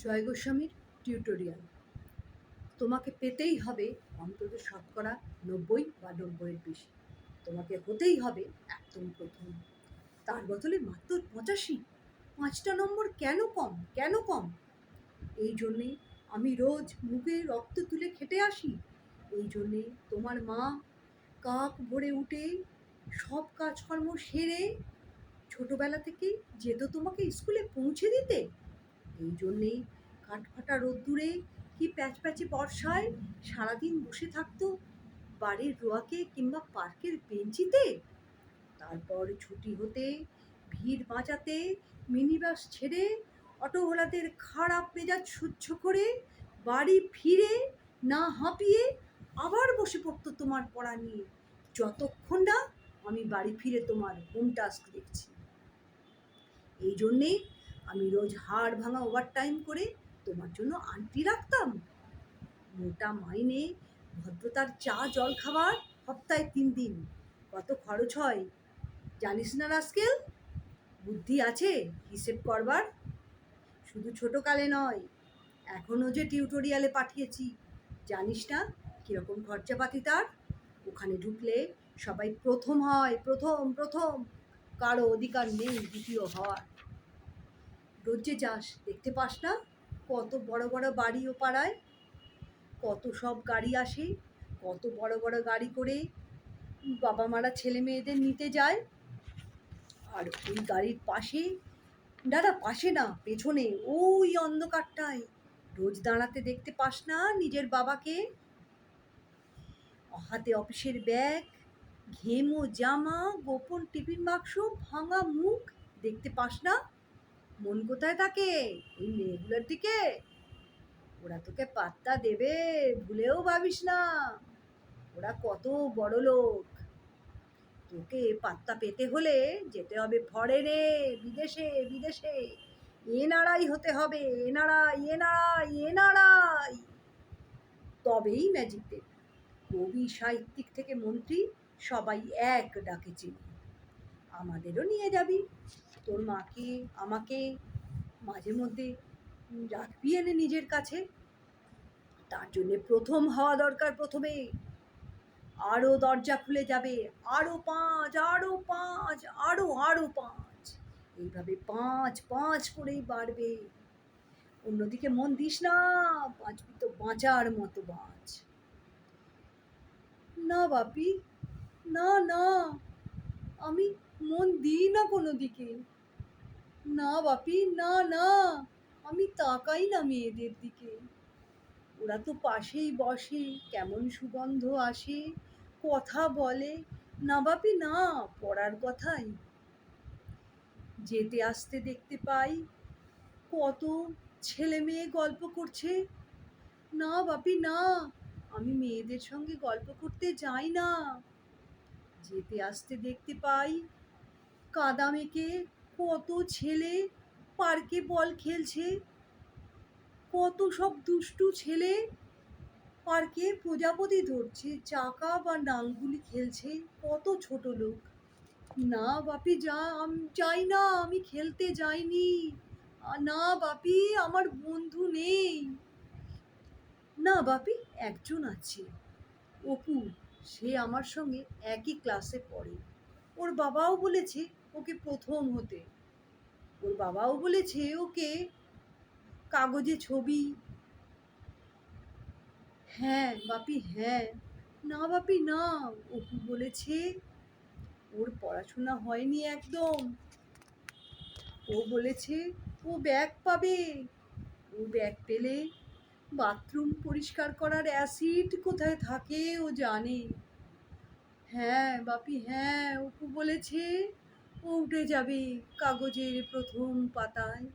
জয় গোস্বামীর টিউটোরিয়াল। তোমাকে পেতেই হবে অন্তত শতকরা নব্বই বা নব্বইয়ের বেশি। তোমাকে হতেই হবে একদম প্রথম। তার বদলে মাত্র পঁচাশি। পাঁচটা নম্বর কেন কম? কেন কম? এই জন্যে আমি রোজ মুখে রক্ত তুলে খেটে আসি। এই জন্যে তোমার মা কাক ভরে উঠে সব কাজকর্ম সেরে ছোটোবেলা থেকেই যেত তোমাকে স্কুলে পৌঁছে দিতে। এই জন্যেই কাঠফাটা রোদ্দুরে কি প্যাচ প্যাচে বর্ষায় সারাদিন বসে থাকতো বাড়ির রোয়াকে কিংবা পার্কের বেঞ্চিতে? তারপর ছুটি হতে, ভিড় বাঁচাতে মিনি বাস ছেড়ে, অটোওয়ালাদের খারাপ মেজাজ সহ্য করে, বাড়ি ফিরে না হাঁপিয়ে আবার বসে পড়তো তোমার পড়া নিয়ে। যতক্ষণ না আমি বাড়ি ফিরে তোমার হোম টাস্ক দেখছি। এই জন্যে আমি রোজ হাড় ভাঙা ওভারটাইম করে তোমার জন্য আন্টি রাখতাম। মোটা মাইনে, ভদ্রতার চা জল খাবার, সপ্তাহে তিন দিন। কত খরচ হয়? জানিস না রাস্কেল? বুদ্ধি আছে হিসেব করবার? শুধু ছোটোকালে নয় এখনও যে টিউটোরিয়ালে পাঠিয়েছি। জানিস না কীরকম খরচাপাতি তার? ওখানে ঢুকলে সবাই প্রথম হয়, প্রথম প্রথম। কারও অধিকার নেই, দ্বিতীয় হওয়ার। রোজ যাস, দেখতে পাস না? কত বড় বড় বাড়ি ও পাড়ায়, কত সব গাড়ি আসে, কত বড় বড় গাড়ি করে বাবা মারা ছেলে মেয়েদের নিতে যায়। আর ওই গাড়ির পাশে, দাদা পাশে না, পেছনে, ওই অন্ধকারটায় রোজ দাঁড়াতে দেখতে পাস না নিজের বাবাকে। হাতে অফিসের ব্যাগ, ঘেমো জামা, গোপন টিফিন বাক্স, ভাঙা মুখ দেখতে পাস না। মন কোথায় থাকে? ওই মেয়েগুলোর দিকে? ওরা তোকে পাত্তা দেবে, ভুলেও ভাবিস না। ওরা কত বড় লোক। তোকে পাত্তা পেতে হলে যেতে হবে ফরেনে, বিদেশে বিদেশে। এনারাই হতে হবে এনারাই এনারাই এনারাই তবেই ম্যাজিক দেবে। কবি, সাহিত্যিক থেকে মন্ত্রী সবাই এক ডাকে চিনি। আমাদেরও নিয়ে যাবি। তোর মাকে আমাকে মাঝে মধ্যে রাখবি এনে নিজের কাছে? তার জন্যে প্রথম হওয়া দরকার প্রথমে। আরও দরজা খুলে যাবে আরও পাঁচ আরও পাঁচ আরও আরও পাঁচ। এইভাবে পাঁচ পাঁচ করেই বাড়বে। অন্যদিকে মন দিস না, বাঁচবি তো বাঁচার মতো বাঁচ। না বাপি, না না, আমি মন দিই না কোনো দিকে। না বাপি, না না, আমি তাকাই না মেয়েদের দিকে। ওরা তো পাশেই বসে, কেমন সুগন্ধ আসে, কথা বলে। না বাপি, না, পড়ার কথাই। যেতে আসতে দেখতে পাই, কত ছেলে মেয়ে গল্প করছে। না বাপি, না, আমি মেয়েদের সঙ্গে গল্প করতে যাই না। যেতে আসতে দেখতে পাই কাদা মেখে কত ছেলে পার্কে বল খেলছে, কত সব দুষ্টু ছেলে পার্কে প্রজাপতি ধরছে, চাকা বা নাঙ্গুলি খেলছে, কত ছোট লোক। না বাপি, যা আমি যাই না, আমি খেলতে যাইনি। না বাপি, আমার বন্ধু নেই। না বাপি, একজন আছে। অপু, সে আমার সঙ্গে একই ক্লাসে পড়ে। ওর বাবাও বলেছে ওকে প্রথম হতে। ওর বাবাও বলেছে ওকে কাগজে ছবি। হ্যাঁ বাপি হ্যাঁ। না বাপি, না, অপু বলেছে ওর পড়াশোনা হয়নি একদম। ও বলেছে ও ব্যাগ পাবে। ও ব্যাগ পেলে বাথরুম পরিষ্কার করার অ্যাসিড কোথায় থাকে ও জানে। হ্যাঁ বাপি হ্যাঁ অপু বলেছে উঠে যাবে কাগজের প্রথম পাতায়।